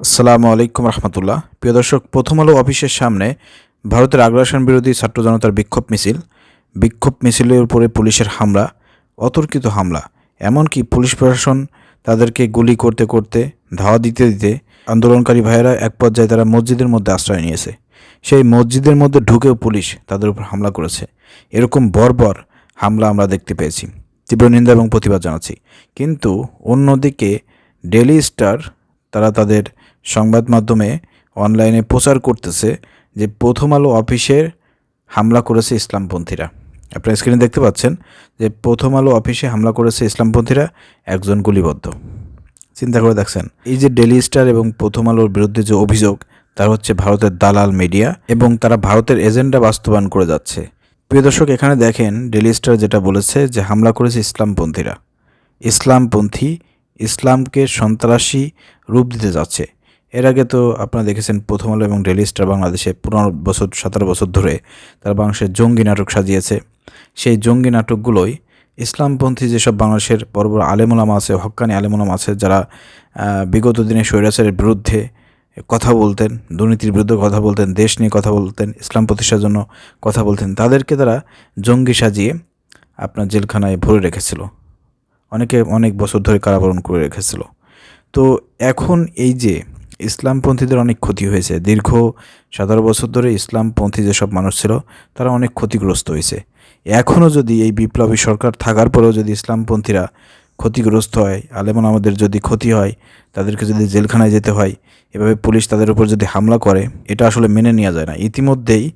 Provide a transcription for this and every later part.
আসসালামু আলাইকুম রহমতুল্লাহ। প্রিয় দর্শক, প্রথম আলো অফিসের সামনে ভারতের আগ্রাসন বিরোধী ছাত্র জনতার বিক্ষোভ মিছিল। বিক্ষোভ মিছিলের উপরে পুলিশের হামলা, অতর্কিত হামলা, এমনকি পুলিশ প্রশাসন তাদেরকে গুলি করতে করতে, ধাওয়া দিতে দিতে আন্দোলনকারী ভাইয়েরা এক পর্যায়ে তারা মসজিদের মধ্যে আশ্রয় নিয়েছে। সেই মসজিদের মধ্যে ঢুকেও পুলিশ তাদের উপর হামলা করেছে। এরকম বর্বর হামলা আমরা দেখতে পেয়েছি। তীব্র নিন্দা এবং প্রতিবাদ জানাচ্ছি। কিন্তু অন্যদিকে ডেলি স্টার তারা তাদের সংবাদ মাধ্যমে অনলাইনে প্রচার করতেছে যে প্রথম আলো অফিসের হামলা করেছে ইসলামপন্থীরা। আপনারা স্ক্রিনে দেখতে পাচ্ছেন যে প্রথম আলো অফিসে হামলা করেছে ইসলামপন্থীরা, একজন গুলিবদ্ধ। চিন্তা করে দেখছেন, এই যে ডেলি স্টার এবং প্রথম আলোর বিরুদ্ধে যে অভিযোগ তার হচ্ছে ভারতের দালাল মিডিয়া এবং তারা ভারতের এজেন্ডা বাস্তবায়ন করে যাচ্ছে। প্রিয় দর্শক, এখানে দেখেন ডেলি স্টার যেটা বলেছে যে হামলা করেছে ইসলামপন্থীরা। ইসলামপন্থী ইসলামকে সন্ত্রাসী রূপ দিতে যাচ্ছে। এর আগে তো আপনারা দেখেছেন প্রথম আলো এবং ডেলি স্টার বাংলাদেশে পনেরো বছর, সতেরো বছর ধরে তারা বাংলাদেশের জঙ্গি নাটক সাজিয়েছে। সেই জঙ্গি নাটকগুলোই ইসলামপন্থী যেসব বাংলাদেশের বড় বড় আলেমুলামা আছে হক্কানি আলেমুলামা আছে, যারা বিগত দিনে স্বৈরাচারের বিরুদ্ধে কথা বলতেন, দুর্নীতির বিরুদ্ধে কথা বলতেন, দেশ নিয়ে কথা বলতেন, ইসলাম প্রতিষ্ঠার জন্য কথা বলতেন, তাদেরকে তারা জঙ্গি সাজিয়ে আপনার জেলখানায় ভরে রেখেছিল। অনেকে অনেক বছর ধরে কারাবরণ করে রেখেছিল। তো এখন এই যে ইসলামপন্থীদের অনেক ক্ষতি হয়েছে। দীর্ঘ সতেরো বছর ধরে ইসলামপন্থী যেসব মানুষ ছিল, তারা অনেক ক্ষতিগ্রস্ত হয়েছে। এখনও যদি এই বিপ্লবী সরকার থাকার পরেও যদি ইসলামপন্থীরা ক্ষতিগ্রস্ত হয় আলেমন আমাদের যদি ক্ষতি হয়, তাদেরকে যদি জেলখানায় যেতে হয়, এভাবে পুলিশ তাদের উপর যদি হামলা করে, এটা আসলে মেনে নেওয়া যায় না। ইতিমধ্যেই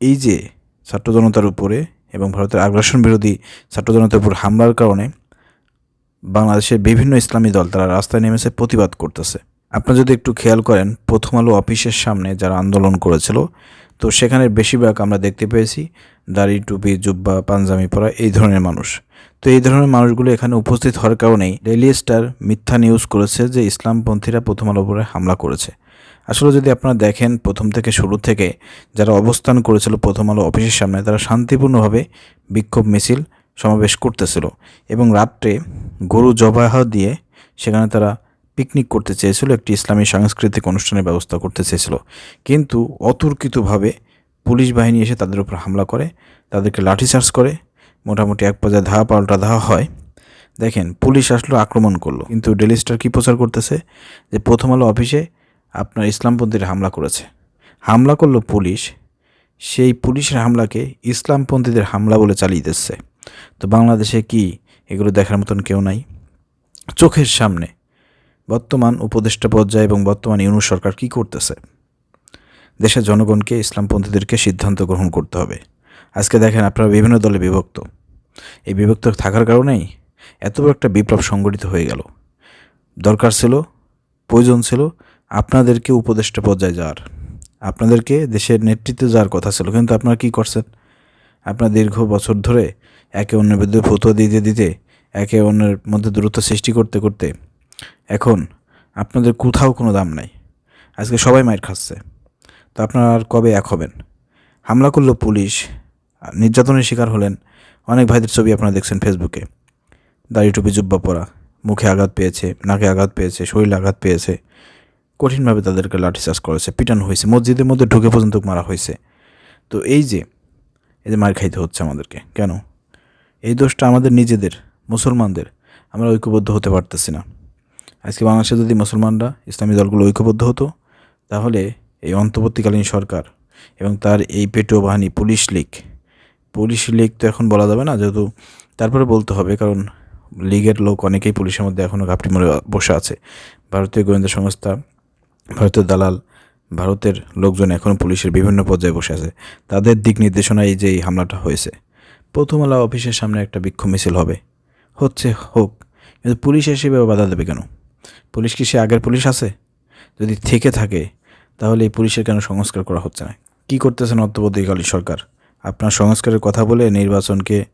এই যে ছাত্র জনতার উপরে এবং ভারতের আগ্রাসন বিরোধী ছাত্র জনতার উপর হামলার কারণে বাংলাদেশের বিভিন্ন ইসলামী দল তারা রাস্তায় নেমেছে, প্রতিবাদ করতেছে। আপনারা যদি একটু খেয়াল করেন, প্রথম আলো অফিসের সামনে যারা আন্দোলন করেছিল, তো সেখানে বেশিরভাগ আমরা দেখতে পেয়েছি, দাড়ি, টুপি, জুব্বা, পাঞ্জামি পরা এই ধরনের মানুষ। তো এই ধরনের মানুষগুলো এখানে উপস্থিত হওয়ার কারণেই ডেইলি স্টার মিথ্যা নিউজ করেছে যে ইসলামপন্থীরা প্রথম আলো উপরে হামলা করেছে। আসলে যদি আপনারা দেখেন, প্রথম থেকে শুরু থেকে যারা অবস্থান করেছিল প্রথম আলো অফিসের সামনে, তারা শান্তিপূর্ণভাবে বিক্ষোভ মিছিল সমাবেশ করতেছিল এবং রাত্রে গরু জবাহ দিয়ে সেখানে তারা পিকনিক করতে চেয়েছিল, একটি ইসলামী সাংস্কৃতিক অনুষ্ঠানের ব্যবস্থা করতে চেয়েছিল। কিন্তু অতর্কিতভাবে পুলিশ বাহিনী এসে তাদের উপর হামলা করে, তাদেরকে লাঠিচার্জ করে, মোটামুটি এক পর্যায়ে ধাওয়া পাল্টা ধাওয়া হয়। দেখেন, পুলিশ আসলো, আক্রমণ করল। কিন্তু ডেলি স্টার কী প্রচার করতেছে? যে প্রথম আলো অফিসে আপনার ইসলামপন্থীরা হামলা করেছে। হামলা করল পুলিশ, সেই পুলিশের হামলাকে ইসলামপন্থীদের হামলা বলে চালিয়ে দিচ্ছে। তো বাংলাদেশে কি এগুলো দেখার মতন কেউ নাই? চোখের সামনে বর্তমান উপদেষ্টা পর্যায়ে এবং বর্তমান ইউনুস সরকার কি করতেছে? দেশের জনগণকে ইসলামপন্থীদেরকে সিদ্ধান্ত গ্রহণ করতে হবে। আজকে দেখেন আপনারা বিভিন্ন দলে বিভক্ত। এই বিভক্ত থাকার কারণেই এত বড় একটা বিপ্লব সংগঠিত হয়ে গেল। দরকার ছিল, প্রয়োজন ছিল আপনাদেরকে উপদেষ্টা পর্যায়ে যাওয়ার। আপনাদেরকে দেশের নেতৃত্বে যাওয়ার কথা ছিল, কিন্তু আপনারা কি করছেন? আপনার দীর্ঘ বছর ধরে একে অন্যের বিরুদ্ধে ফতুয়া দিতে দিতে একে অন্যের মধ্যে দূরত্ব সৃষ্টি করতে করতে এখন আপনাদের কোথাও কোনো দাম নাই। আজকে সবাই মায়ের খাচ্ছে। তো আপনারা আর কবে এক হবেন? হামলা করল পুলিশ নির্যাতনের শিকার হলেন অনেক ভাইদের ছবি আপনারা দেখছেন ফেসবুকে। দাড়ি টুপি জুব্বা পরা, মুখে আঘাত পেয়েছে, নাকে আঘাত পেয়েছে, শরীরে আঘাত পেয়েছে। কঠিনভাবে তাদেরকে লাঠিচার্জ করেছে, পিটানো হয়েছে, মসজিদের মধ্যে ঢুকে পর্যন্ত মারা হয়েছে। তো এই যে যে মার খাইতে হচ্ছে আমাদেরকে, কেন? এই দোষটা আমাদের নিজেদের, মুসলমানদের। আমরা ঐক্যবদ্ধ হতে পারতেছি না। আজকে বাংলাদেশে যদি মুসলমানরা ইসলামী দলগুলো ঐক্যবদ্ধ হতো, তাহলে এই অন্তর্বর্তীকালীন সরকার এবং তার এই পেটো বাহিনী, পুলিশ লীগ পুলিশ লীগ তো এখন বলা যাবে না, যেহেতু তারপরে বলতে হবে, কারণ লীগের লোক অনেকেই পুলিশের মধ্যে এখনও ঘাপটি মরে বসে আছে। ভারতীয় গোয়েন্দা সংস্থা, ভারতের দালাল, ভারতের লোকজন এখনও পুলিশের বিভিন্ন পর্যায়ে বসে আছে। তাদের দিক নির্দেশনায় যে এই হামলাটা হয়েছে প্রথম আলা অফিসের সামনে একটা বিক্ষোভ মিছিল হবে। হচ্ছে হোক, কিন্তু পুলিশ এসে বাধা দেবে কেন? পুলিশ কি সে আগের পুলিশ আছে? যদি থেকে থাকে, তাহলে এই পুলিশের কেন সংস্কার করা হচ্ছে না? কী করতেছেন অন্তর্বর্তীকালীন সরকার? আপনার সংস্কারের কথা বলে নির্বাচনকে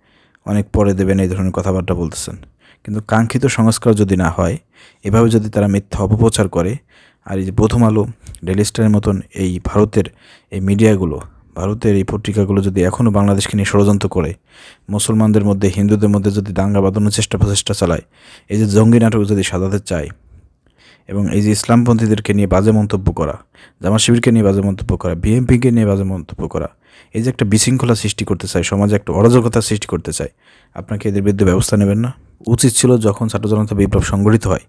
অনেক পরে দেবেন, এই ধরনের কথাবার্তা বলতেছেন। কিন্তু কাঙ্ক্ষিত সংস্কার যদি না হয়, এভাবে যদি তারা মিথ্যা অপপ্রচার করে, আর এই যে প্রথম আলো ডেলি স্টারের মতন এই ভারতের এই মিডিয়াগুলো ভারতের এই পত্রিকাগুলো যদি এখনও বাংলাদেশকে নিয়ে ষড়যন্ত্র করে, মুসলমানদের মধ্যে, হিন্দুদের মধ্যে যদি দাঙ্গা বাঁধানোর চেষ্টা প্রচেষ্টা চালায়, এই যে জঙ্গি নাটক যদি সাজাতে চায়, এবং এই যে ইসলামপন্থীদেরকে নিয়ে বাজে মন্তব্য করা জামা শিবিরকে নিয়ে বাজে মন্তব্য করা বিএমপিকে নিয়ে বাজে মন্তব্য করা, এই যে একটা বিশৃঙ্খলা সৃষ্টি করতে চায়, সমাজে একটা অরাজকতা সৃষ্টি করতে চায়, আপনাকে এদের বিরুদ্ধে ব্যবস্থা নেবেন না? উচিত ছিল যখন ছাত্র জনতা বিপ্লব সংগঠিত হয়,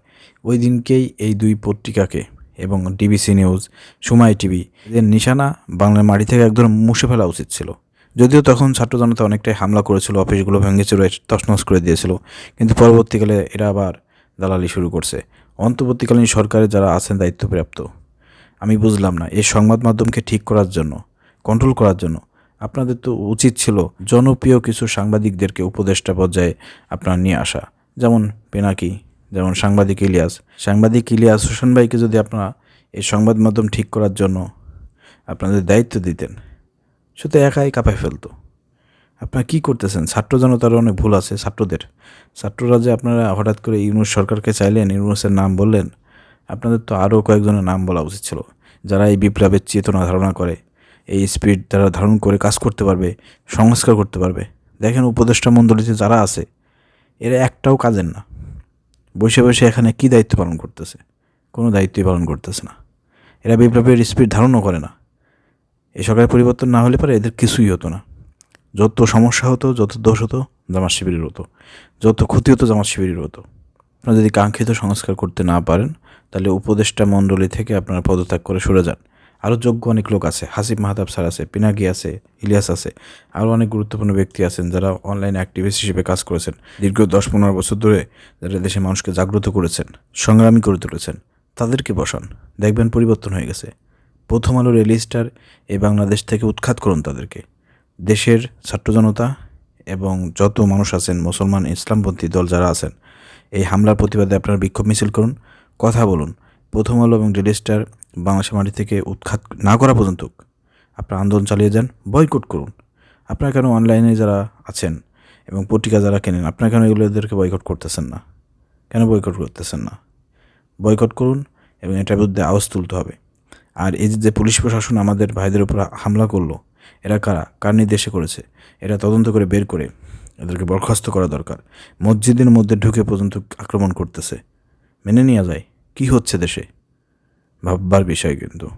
ওই দিনকেই এই দুই পত্রিকাকে এবং ডিবিসি নিউজ সুমাই টিভি এদের নিশানা বাংলার মাটি থেকে একদম মুছে ফেলা উচিত ছিল। যদিও তখন ছাত্র জনতা অনেকটাই হামলা করেছিল, অফিসগুলো ভেঙে চুরে তছনছ করে দিয়েছিল, কিন্তু পরবর্তীকালে এরা আবার দালালি শুরু করছে। অন্তর্বর্তীকালীন সরকারে যারা আছেন দায়িত্বপ্রাপ্ত, আমি বুঝলাম না এই সংবাদ মাধ্যমকে ঠিক করার জন্য কন্ট্রোল করার জন্য। আপনাদের তো উচিত ছিল জনপ্রিয় কিছু সাংবাদিকদেরকে উপদেষ্টা পর্যায়ে আপনারা নিয়ে আসা, যেমন পেনাকি যেমন সাংবাদিক ইলিয়াস। সাংবাদিক ইলিয়াস হোসেন ভাইকে যদি আপনারা এই সংবাদ মাধ্যম ঠিক করার জন্য আপনাদের দায়িত্ব দিতেন, সে তো একাই কাঁপায় ফেলতো। আপনারা কী করতেছেন? ছাত্র জনতার অনেক ভুল আছে ছাত্রদের। ছাত্ররা যে আপনারা হঠাৎ করে ইউনুস সরকারকে চাইলেন, ইউনুসের নাম বললেন, আপনাদের তো আরও কয়েকজনের নাম বলা উচিত ছিল। যারা এই বিপ্লবের চেতনা ধারণা করে, এই স্পিড তারা ধারণ করে কাজ করতে পারবে, সংস্কার করতে পারবে। দেখেন উপদেষ্টা মণ্ডলীতে যারা আছে, এরা একটাও কাজের না। বসে বসে এখানে কী দায়িত্ব পালন করতেছে? কোনো দায়িত্বই পালন করতেছে না। এরা বিপ্লবের স্পিরিট ধারণও করে না। এই সরকারের পরিবর্তন না হলে পরে এদের কিছুই হতো না। যত সমস্যা হতো, যত দোষ হতো, জামাত শিবিরের হতো। যত ক্ষতি হতো, জামাত শিবিরের হতো। আপনারা যদি কাঙ্ক্ষিত সংস্কার করতে না পারেন, তাহলে উপদেষ্টা মণ্ডলী থেকে আপনারা পদত্যাগ করে সরে যান। আরও যোগ্য অনেক লোক আছে। হাসিব মাহতাব স্যার আছে, পিনাকি আছে, ইলিয়াস আছে। আরও অনেক গুরুত্বপূর্ণ ব্যক্তি আছেন যারা অনলাইন অ্যাক্টিভিস্ট হিসেবে কাজ করেছেন। দীর্ঘ দশ পনেরো বছর ধরে যারা দেশের মানুষকে জাগ্রত করেছেন, সংগ্রামী করে তুলেছেন, তাদেরকে বসান। দেখবেন পরিবর্তন হয়ে গেছে। প্রথম আলো রেলিস্টার এই বাংলাদেশ থেকে উৎখাত করুন তাদেরকে। দেশের ছাত্র জনতা এবং যত মানুষ আছেন, মুসলমান ইসলামপন্থী দল যারা আছেন, এই হামলার প্রতিবাদে আপনারা বিক্ষোভ মিছিল করুন, কথা বলুন। প্রথম আলো এবং রেলিস্টার বাংলাদেশের মাটি থেকে উৎখাত না করা পর্যন্ত আপনারা আন্দোলন চালিয়ে যান, বয়কট করুন। আপনারা কেন অনলাইনে যারা আছেন এবং পত্রিকা যারা কেনেন, আপনারা কেন এগুলো এদেরকে বয়কট করতেছেন না? কেন বয়কট করতেছেন না? বয়কট করুন এবং এটার বিরুদ্ধে আওয়াজ তুলতে হবে। আর এই যে পুলিশ প্রশাসন আমাদের ভাইদের উপর হামলা করল, এরা কারা? কার নির্দেশে করেছে? এরা তদন্ত করে বের করে এদেরকে বরখাস্ত করা দরকার। মসজিদের মধ্যে ঢুকে পর্যন্ত আক্রমণ করতেছে। মেনে নেওয়া যায়। কি হচ্ছে দেশে? ভাববার বিষয় কিন্তু।